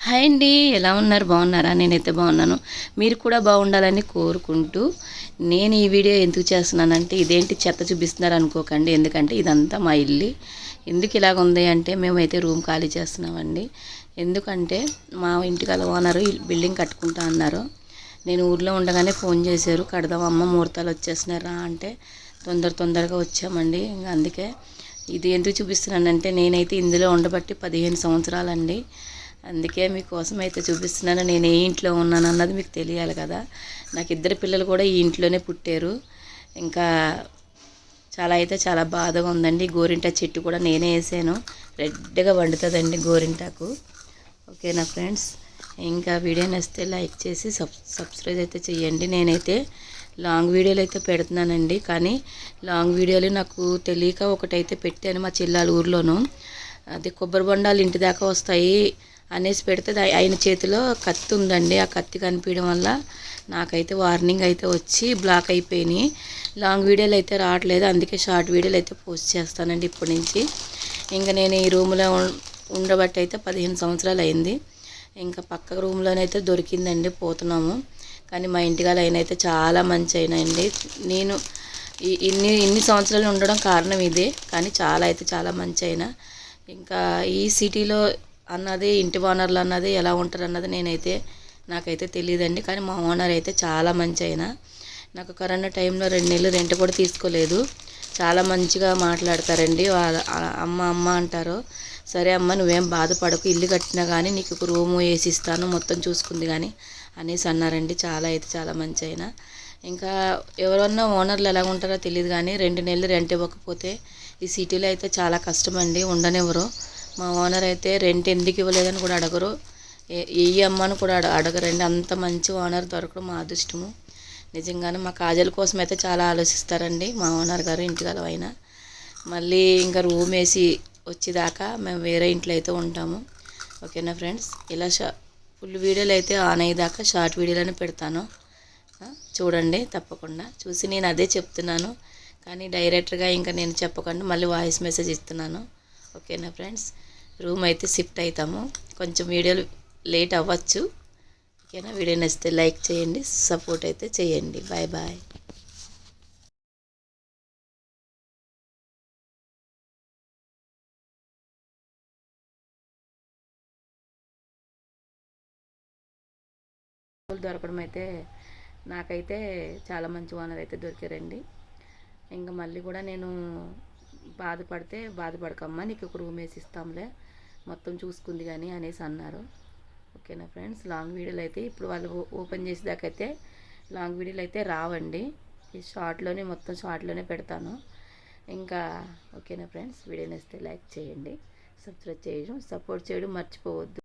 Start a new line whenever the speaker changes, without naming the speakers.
Hi అండి ఎలా ఉన్నారు? బాగున్నారా? నేనైతే బాగున్నాను. మీరు కూడా బాగుండాలని కోరుకుంటూ నేను ఈ వీడియో ఎందుకు చేస్తున్నానంటే ఇదేంటి చెత్త చూపిస్తున్నారు అనుకోకండి. ఎందుకంటే ఇదంతా మా ఇల్లు. ఎందుకు ఇలాగ ఉంది అంటే మేమైతే రూమ్ ఖాళీ చేస్తున్నామండి. ఎందుకంటే మా ఇంటికాల ఓనరు బిల్డింగ్ కట్టుకుంటా అన్నారు. నేను ఊర్లో ఉండగానే ఫోన్ చేశారు. కడదాం అమ్మ ముహూర్తాలు వచ్చేసినారా అంటే తొందర తొందరగా వచ్చామండి. ఇంకా అందుకే ఇది ఎందుకు చూపిస్తున్నానంటే నేనైతే ఇందులో ఉండబట్టి పదిహేను సంవత్సరాలండి. అందుకే మీకోసం అయితే చూపిస్తున్నాను. నేను ఏ ఇంట్లో ఉన్నాను అన్నది మీకు తెలియాలి కదా. నాకు ఇద్దరు పిల్లలు కూడా ఈ ఇంట్లోనే పుట్టారు. ఇంకా చాలా అయితే చాలా బాధగా ఉందండి. గోరింట చెట్టు కూడా నేనే వేసాను. రెడ్గా వండుతుందండి గోరింటాకు. ఓకేనా ఫ్రెండ్స్ ఇంకా వీడియో నచ్చితే లైక్ చేసి సబ్ సబ్స్క్రైబ్ అయితే చేయండి. నేనైతే లాంగ్ వీడియోలు అయితే పెడుతున్నానండి. కానీ లాంగ్ వీడియోలు నాకు తెలియక ఒకటైతే పెట్టాను మా చెల్లాల ఊర్లోనూ అది కొబ్బరి బొండాలు ఇంటి దాకా వస్తాయి. అనేసి పెడితే ఆయన చేతిలో కత్తి ఉందండి. ఆ కత్తి కనిపించడం వల్ల నాకైతే వార్నింగ్ అయితే వచ్చి బ్లాక్ అయిపోయినాయి. లాంగ్ వీడియోలు అయితే రావట్లేదు. అందుకే షార్ట్ వీడియోలు అయితే పోస్ట్ చేస్తానండి ఇప్పటి నుంచి ఇంకా నేను ఈ రూమ్లో ఉండబట్టి అయితే పదిహేను సంవత్సరాలు అయింది. ఇంకా పక్క రూమ్లోనైతే దొరికిందండి. పోతున్నాము. కానీ మా ఇంటికాల ఆయన అయితే చాలా మంచి అయినాయండి నేను ఇన్ని ఇన్ని సంవత్సరాలు ఉండడం కారణం ఇదే. కానీ చాలా అయితే చాలా మంచి అయినా ఇంకా ఈ సిటీలో అన్నది ఇంటి ఓనర్లు అన్నది ఎలా ఉంటారు అన్నది నేనైతే నాకైతే తెలియదండి కానీ మా ఓనర్ అయితే చాలా మంచి అయినా నాకు కరోనా టైంలో రెండు నెలలు రెంట్ కూడా తీసుకోలేదు. చాలా మంచిగా మాట్లాడతారండి. అమ్మ అమ్మ అంటారు సరే అమ్మ నువ్వేం బాధపడకు. ఇల్లు కట్టినా కానీ నీకు ఒక రూము వేసి ఇస్తాను మొత్తం చూసుకుంది కానీ అనేసి అన్నారండి. చాలా అయితే చాలా మంచి అయినా ఇంకా ఎవరన్నా ఓనర్లు ఎలా ఉంటారో తెలియదు కానీ రెండు నెలలు రెంట్ ఇవ్వకపోతే ఈ సిటీలో అయితే చాలా కష్టం అండి ఉండనివ్వరు. మా ఓనర్ అయితే రెంట్ ఎందుకు ఇవ్వలేదని కూడా అడగరు. ఏ అమ్మని కూడా అడ అడగరండి. అంత మంచి ఓనర్ దొరకడం మా అదృష్టము. నిజంగానే మా కాజల కోసం అయితే చాలా ఆలోచిస్తారండి మా ఓనర్ గారు ఇంటిగల అయినా. మళ్ళీ ఇంకా రూమ్ వేసి వచ్చేదాకా మేము వేరే ఇంట్లో అయితే ఉంటాము. ఓకేనా ఫ్రెండ్స్? ఇలా షా ఫుల్ వీడియోలు అయితే ఆన్ అయ్యేదాకా షార్ట్ వీడియోలను పెడతాను. చూడండి తప్పకుండా. చూసి నేను అదే చెప్తున్నాను. కానీ డైరెక్ట్గా ఇంకా నేను చెప్పకుండా మళ్ళీ వాయిస్ మెసేజ్ ఇస్తున్నాను. ఓకేనా ఫ్రెండ్స్? రూమ్ అయితే షిఫ్ట్ అవుతాము కొంచెం వీడియోలు లేట్ అవ్వచ్చు. ఓకేనా? వీడియో నచ్చితే లైక్ చేయండి సపోర్ట్ అయితే చేయండి. Bye bye. దొరకడం అయితే నాకైతే చాలా మంచి ఓనర్ అయితే దొరికారండి. ఇంకా మళ్ళీ కూడా నేను బాధపడితే బాధపడకమ్మా నీకు ఒక రూమ్ వేసి ఇస్తాంలే మొత్తం చూసుకుంది కానీ అనేసి అన్నారు. ఓకేనా ఫ్రెండ్స్ లాంగ్ వీడియోలు అయితే ఇప్పుడు వాళ్ళు ఓపెన్ చేసేదాకైతే లాంగ్ వీడియోలు అయితే రావండి. ఈ షార్ట్లోనే మొత్తం షార్ట్లోనే పెడతాను. ఇంకా ఓకేనా ఫ్రెండ్స్ వీడియో నేస్తే లైక్ చేయండి. సబ్స్క్రైబ్ చేయడం సపోర్ట్ చేయడం మర్చిపోవద్దు.